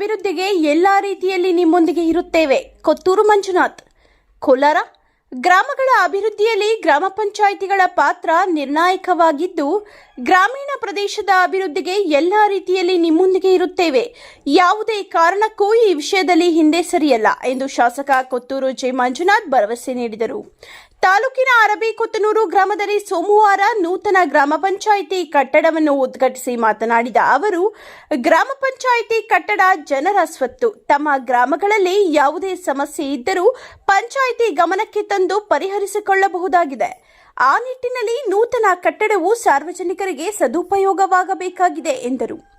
ಅಭಿವೃದ್ಧಿಗೆ ಎಲ್ಲ ರೀತಿಯಲ್ಲಿ ನಿಮ್ಮೊಂದಿಗೆ ಇರುತ್ತೇವೆ. ಕೊತ್ತೂರು ಮಂಜುನಾಥ್ ಕೋಲಾರ. ಗ್ರಾಮಗಳ ಅಭಿವೃದ್ಧಿಯಲ್ಲಿ ಗ್ರಾಮ ಪಂಚಾಯಿತಿಗಳ ಪಾತ್ರ ನಿರ್ಣಾಯಕವಾಗಿದ್ದು, ಗ್ರಾಮೀಣ ಪ್ರದೇಶದ ಅಭಿವೃದ್ಧಿಗೆ ಎಲ್ಲ ರೀತಿಯಲ್ಲಿ ನಿಮ್ಮೊಂದಿಗೆ ಇರುತ್ತೇವೆ. ಯಾವುದೇ ಕಾರಣಕ್ಕೂ ಈ ವಿಷಯದಲ್ಲಿ ಹಿಂದೆ ಸರಿಯಲ್ಲ ಎಂದು ಶಾಸಕ ಕೊತ್ತೂರು ಜೆ ಮಂಜುನಾಥ್ ಭರವಸೆ ನೀಡಿದರು. ತಾಲೂಕಿನ ಅರಬಿಕೊತ್ತನೂರು ಗ್ರಾಮದಲ್ಲಿ ಸೋಮವಾರ ನೂತನ ಗ್ರಾಮ ಪಂಚಾಯಿತಿ ಕಟ್ಟಡವನ್ನು ಉದ್ಘಾಟಿಸಿ ಮಾತನಾಡಿದ ಅವರು, ಗ್ರಾಮ ಪಂಚಾಯಿತಿ ಕಟ್ಟಡ ಜನರ ಸ್ವತ್ತು. ತಮ್ಮ ಗ್ರಾಮಗಳಲ್ಲಿ ಯಾವುದೇ ಸಮಸ್ಯೆ ಇದ್ದರೂ ಪಂಚಾಯಿತಿ ಗಮನಕ್ಕೆ ಪರಿಹರಿಸಿಕೊಳ್ಳಬಹುದಾಗಿದೆ. ಆ ನಿಟ್ಟಿನಲ್ಲಿ ನೂತನ ಕಟ್ಟಡವು ಸಾರ್ವಜನಿಕರಿಗೆ ಸದುಪಯೋಗವಾಗಬೇಕಾಗಿದೆ ಎಂದರು.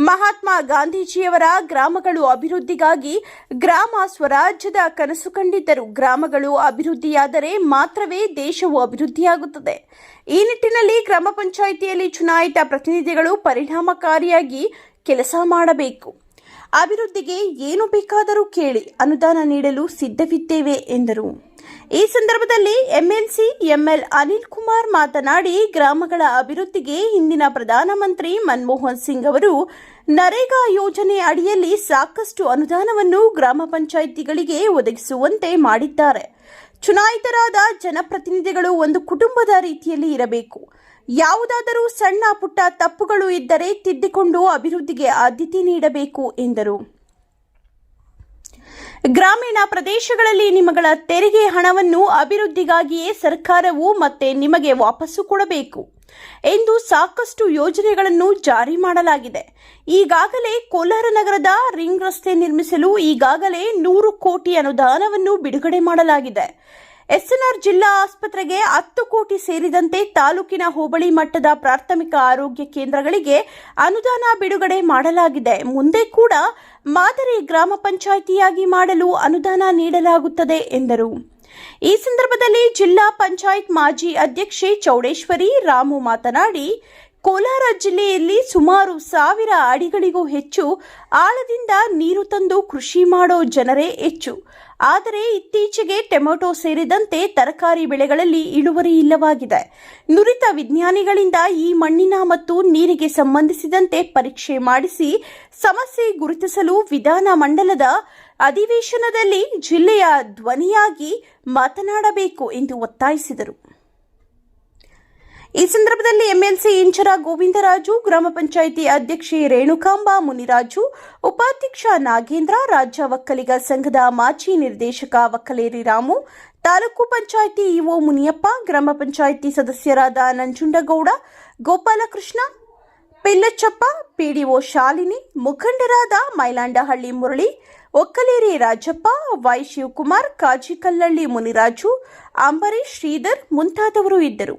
ಮಹಾತ್ಮ ಗಾಂಧೀಜಿಯವರ ಗ್ರಾಮಗಳು ಅಭಿವೃದ್ಧಿಗಾಗಿ ಗ್ರಾಮ ಸ್ವರಾಜ್ಯದ ಕನಸು ಕಂಡಿದ್ದರು. ಗ್ರಾಮಗಳು ಅಭಿವೃದ್ಧಿಯಾದರೆ ಮಾತ್ರವೇ ದೇಶವು ಅಭಿವೃದ್ಧಿಯಾಗುತ್ತದೆ. ಈ ನಿಟ್ಟಿನಲ್ಲಿ ಗ್ರಾಮ ಪಂಚಾಯಿತಿಯಲ್ಲಿ ಚುನಾಯಿತ ಪ್ರತಿನಿಧಿಗಳು ಪರಿಣಾಮಕಾರಿಯಾಗಿ ಕೆಲಸ ಮಾಡಬೇಕು. ಅಭಿವೃದ್ಧಿಗೆ ಏನು ಬೇಕಾದರೂ ಕೇಳಿ ಅನುದಾನ ನೀಡಲು ಸಿದ್ಧವಿದ್ದೇವೆ ಎಂದರು. ಈ ಸಂದರ್ಭದಲ್ಲಿ ಎಂಎಲ್ಸಿ ಎಂಎಲ್ ಅನಿಲ್ ಕುಮಾರ್ ಮಾತನಾಡಿ ಗ್ರಾಮಗಳ ಅಭಿವೃದ್ಧಿಗೆ ಹಿಂದಿನ ಪ್ರಧಾನಮಂತ್ರಿ ಮನಮೋಹನ್ ಸಿಂಗ್ ಅವರು ನರೇಗಾ ಯೋಜನೆ ಅಡಿಯಲ್ಲಿ ಸಾಕಷ್ಟು ಅನುದಾನವನ್ನು ಗ್ರಾಮ ಪಂಚಾಯಿತಿಗಳಿಗೆ ಒದಗಿಸುವಂತೆ ಮಾಡಿದ್ದಾರೆ. ಚುನಾಯಿತರಾದ ಜನಪ್ರತಿನಿಧಿಗಳು ಒಂದು ಕುಟುಂಬದ ರೀತಿಯಲ್ಲಿ ಇರಬೇಕು. ಯಾವುದಾದರೂ ಸಣ್ಣ ಪುಟ್ಟ ತಪ್ಪುಗಳು ಇದ್ದರೆ ತಿದ್ದಿಕೊಂಡು ಅಭಿವೃದ್ಧಿಗೆ ಆದ್ಯತೆ ನೀಡಬೇಕು ಎಂದರು. ಗ್ರಾಮೀಣ ಪ್ರದೇಶಗಳಲ್ಲಿ ನಿಮಗಳ ತೆರಿಗೆ ಹಣವನ್ನು ಅಭಿವೃದ್ಧಿಗಾಗಿಯೇ ಸರ್ಕಾರವು ಮತ್ತೆ ನಿಮಗೆ ವಾಪಸ್ಸು ಕೊಡಬೇಕು ಎಂದು ಸಾಕಷ್ಟು ಯೋಜನೆಗಳನ್ನು ಜಾರಿ ಮಾಡಲಾಗಿದೆ. ಈಗಾಗಲೇ ಕೋಲಾರ ನಗರದ ರಿಂಗ್ ರಸ್ತೆ ನಿರ್ಮಿಸಲು ಈಗಾಗಲೇ ನೂರು ಕೋಟಿ ಅನುದಾನವನ್ನು ಬಿಡುಗಡೆ ಮಾಡಲಾಗಿದೆ. ಎಸ್ಎನ್ಆರ್ ಜಿಲ್ಲಾ ಆಸ್ಪತ್ರೆಗೆ ಹತ್ತು ಕೋಟಿ ಸೇರಿದಂತೆ ತಾಲೂಕಿನ ಹೋಬಳಿ ಮಟ್ಟದ ಪ್ರಾಥಮಿಕ ಆರೋಗ್ಯ ಕೇಂದ್ರಗಳಿಗೆ ಅನುದಾನ ಬಿಡುಗಡೆ ಮಾಡಲಾಗಿದೆ. ಮುಂದೆ ಕೂಡ ಮಾದರಿ ಗ್ರಾಮ ಪಂಚಾಯಿತಿಯಾಗಿ ಮಾಡಲು ಅನುದಾನ ನೀಡಲಾಗುತ್ತದೆ ಎಂದರು. ಈ ಸಂದರ್ಭದಲ್ಲಿ ಜಿಲ್ಲಾ ಪಂಚಾಯತ್ ಮಾಜಿ ಅಧ್ಯಕ್ಷೆ ಚೌಡೇಶ್ವರಿ, ರಾಮು ಮಾತನಾಡಿ ಕೋಲಾರ ಜಿಲ್ಲೆಯಲ್ಲಿ ಸುಮಾರು ಸಾವಿರ ಅಡಿಗಳಿಗೂ ಹೆಚ್ಚು ಆಳದಿಂದ ನೀರು ತಂದು ಕೃಷಿ ಮಾಡೋ ಜನರೇ ಹೆಚ್ಚು. ಆದರೆ ಇತ್ತೀಚೆಗೆ ಟೊಮೆಟೊ ಸೇರಿದಂತೆ ತರಕಾರಿ ಬೆಳೆಗಳಲ್ಲಿ ಇಳುವರಿ ಇಲ್ಲವಾಗಿದೆ. ನುರಿತ ವಿಜ್ಞಾನಿಗಳಿಂದ ಈ ಮಣ್ಣಿನ ಮತ್ತು ನೀರಿಗೆ ಸಂಬಂಧಿಸಿದಂತೆ ಪರೀಕ್ಷೆ ಮಾಡಿಸಿ ಸಮಸ್ಯೆ ಗುರುತಿಸಲು ವಿಧಾನ ಮಂಡಲದ ಅಧಿವೇಶನದಲ್ಲಿ ಜಿಲ್ಲೆಯ ಧ್ವನಿಯಾಗಿ ಮಾತನಾಡಬೇಕು ಎಂದು ಒತ್ತಾಯಿಸಿದರು. ಈ ಸಂದರ್ಭದಲ್ಲಿ ಎಂಎಲ್ಸಿ ಇಂಚರ ಗೋವಿಂದರಾಜು, ಗ್ರಾಮ ಪಂಚಾಯಿತಿ ಅಧ್ಯಕ್ಷೆ ರೇಣುಕಾಂಬ, ಮುನಿರಾಜು, ಉಪಾಧ್ಯಕ್ಷ ನಾಗೇಂದ್ರ, ರಾಜ್ಯ ಒಕ್ಕಲಿಗ ಸಂಘದ ಮಾಜಿ ನಿರ್ದೇಶಕ ಒಕ್ಕಲೇರಿ ರಾಮು, ತಾಲೂಕು ಪಂಚಾಯಿತಿ ಇಒ ಮುನಿಯಪ್ಪ, ಗ್ರಾಮ ಪಂಚಾಯಿತಿ ಸದಸ್ಯರಾದ ನಂಜುಂಡಗೌಡ, ಗೋಪಾಲಕೃಷ್ಣ, ಪಿಲ್ಲಚ್ಚಪ್ಪ, ಪಿಡಿಒ ಶಾಲಿನಿ, ಮುಖಂಡರಾದ ಮೈಲಾಂಡಹಳ್ಳಿ ಮುರಳಿ, ಒಕ್ಕಲೇರಿ ರಾಜಪ್ಪ ವೈ ಶಿವಕುಮಾರ್ ಕಾಜಿಕಲ್ಲಳ್ಳಿ ಮುನಿರಾಜು ಅಂಬರೀಶ್ ಶ್ರೀಧರ್ ಮುಂತಾದವರು ಇದ್ದರು.